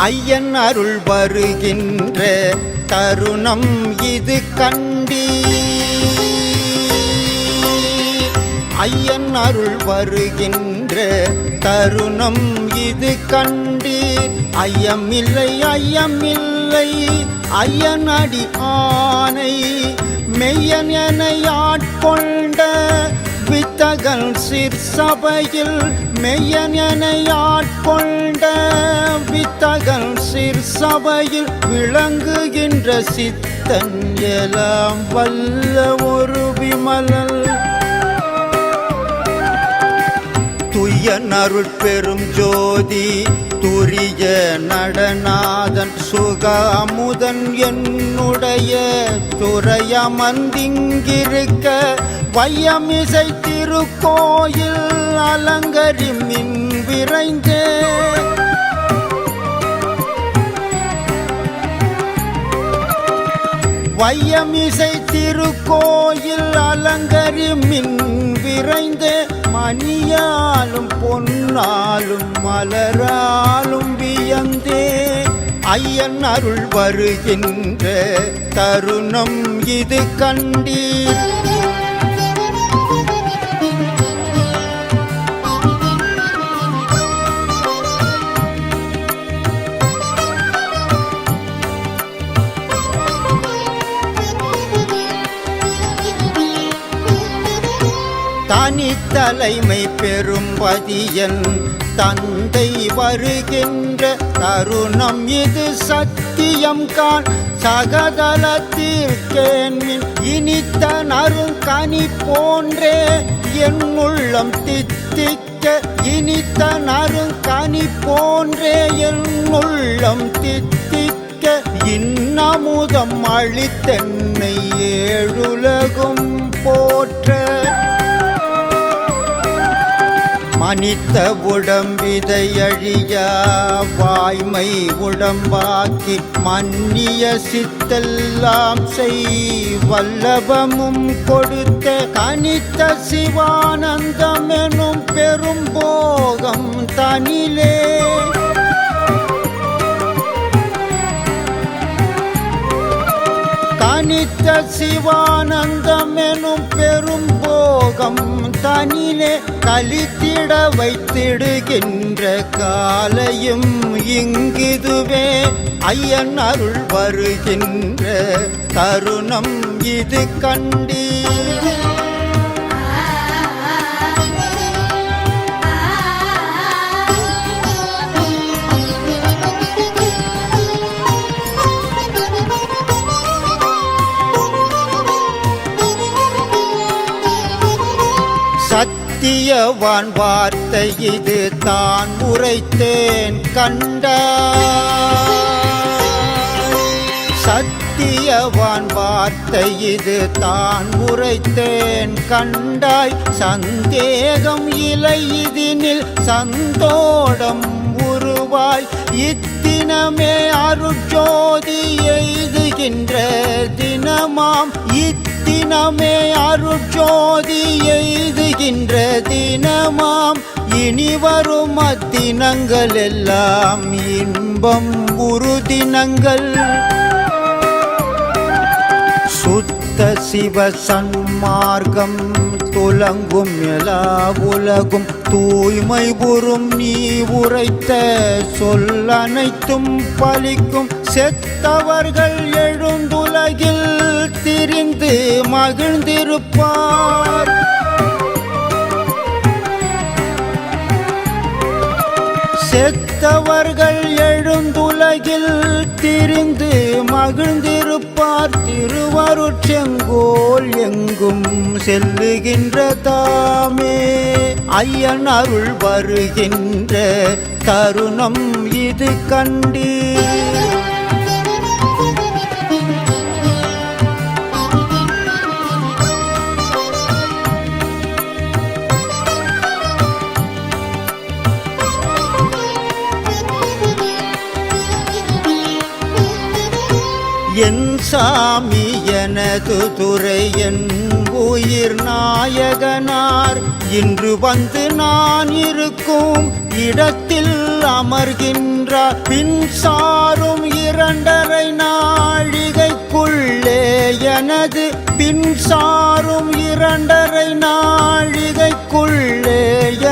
ஐயன் அருள் வருகின்ற தருணம் இது கண்டி. ஐயன் அருள் வருகின்ற தருணம் இது கண்டி. ஐயமில்லை ஐயமில்லை ஐயன் அடி ஆணை மெய்யன் என ஆட்கொண்ட வித்தகன் சிற்சபையில் மெய்யன் என ஆட்கொண்ட சபையில் விளங்குகின்ற சித்தன் எலாம் வல்ல ஒரு விமலல் துய்யன் அருள் பெரும் ஜோதி துரிய நடநாதன் சுகாமுதன் என்னுடைய துறையமந்திங்கிருக்க வையமிசை திருக்கோயில் அலங்கரி மின் விரைந்தே வையமிசை திருக்கோயில் அலங்கரி மின் விரைந்து மணியாலும் பொன்னாலும் மலராலும் வியந்தே. ஐயன் அருள் வருகின்ற தருணம் இது கண்டீர். தனி தனித்தலைமை பெரும்பதியன் தந்தை வருகின்ற தருணம் இது சத்தியம் கான் சகதலத்தீர்க்கேன்மின் இனித்த நறுங்கனி போன்றே என் உள்ளம் தித்திக்க இனித்த நறுங்கனி போன்றே என் உள்ளம் தித்திக்க இன்னமுதம் அளித்தென்னை ஏழுலகும் போற்ற. அனித்த உடம்பிதை அழியா வாய்மை உடம்பாக்கி மன்னிய சித்தெல்லாம் செய் வல்லபமும் கொடுத்த கனித்த சிவானந்தம் எனும் பெரும் போகம் தனிலே. கனித்த சிவானந்தம் எனும் பெரும் போகம் தனிலே கலித்திட வைத்திடுகின்ற காலையும் இங்கிதுவே. ஐயன் அருள் வருகின்ற தருணம் இது கண்டீர். சத்தியவான் வார்த்தை இது தான் உரைத்தேன் கண்ட சத்தியவான் வார்த்தை இது தான் உரைத்தேன் கண்டாய். சந்தேகம் இலை இதனில் சந்தோடம் உருவாய். இத்தினமே அருட்ஜோதி எய்துகின்ற தினமாம். இத்தினமே அருட்சோதி எய்துகின்ற தினமாம். இனி வரும் அத்தினங்கள் எல்லாம் இன்பம் உறுதினங்கள் சுத்த சிவ சன்மார்க்கம் துலங்கும் எல்லா உலகும். தூய்மை புறும் நீ உரைத்த சொல் அனைத்தும் பலிக்கும். செத்தவர்கள் எழுந்துலகில் திரிந்து மகிழ்ந்திருப்பார். செத்தவர்கள் எழுந்துலகில் திரிந்து மகிழ்ந்திருப்பார். திருவருட்செங்கோல் எங்கும் செல்லுகின்ற தாமே. ஐயன் அருள் வருகின்ற தருணம் இது கண்டீர். என் சாமி எனது துறை என் உயிர் நாயகனார். இன்று வந்து நான் இருக்கும் இடத்தில் அமர்கின்றார் பின்சாரும் இரண்டரை நாழிகைக்குள்ளே எனது பின்சாரும் இரண்டரை நாழிகைக்குள்ளே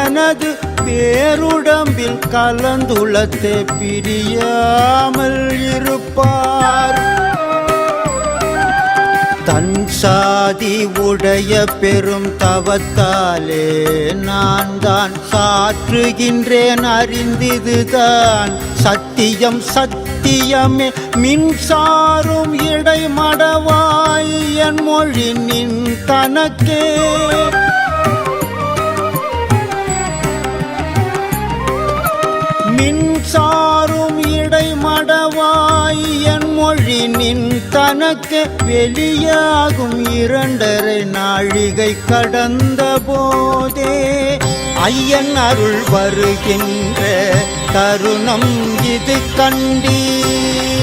எனது பேருடம்பில் கலந்துளத்தே பிரியாமல் இருப்பார். தன் சாதி உடைய பெரும் தவத்தாலே நான் தான் சாற்றுகின்றேன் அறிந்திதுதான். சத்தியம் சத்தியமே மின்சாரும் இடைமடவாய் என் மொழி நின் தனக்கே. மின் தனக்கு வெளியாகும் இரண்டரை நாழிகை கடந்த போதே ஐயன் அருள் வருகின்ற தருணம் இது கண்டீர்.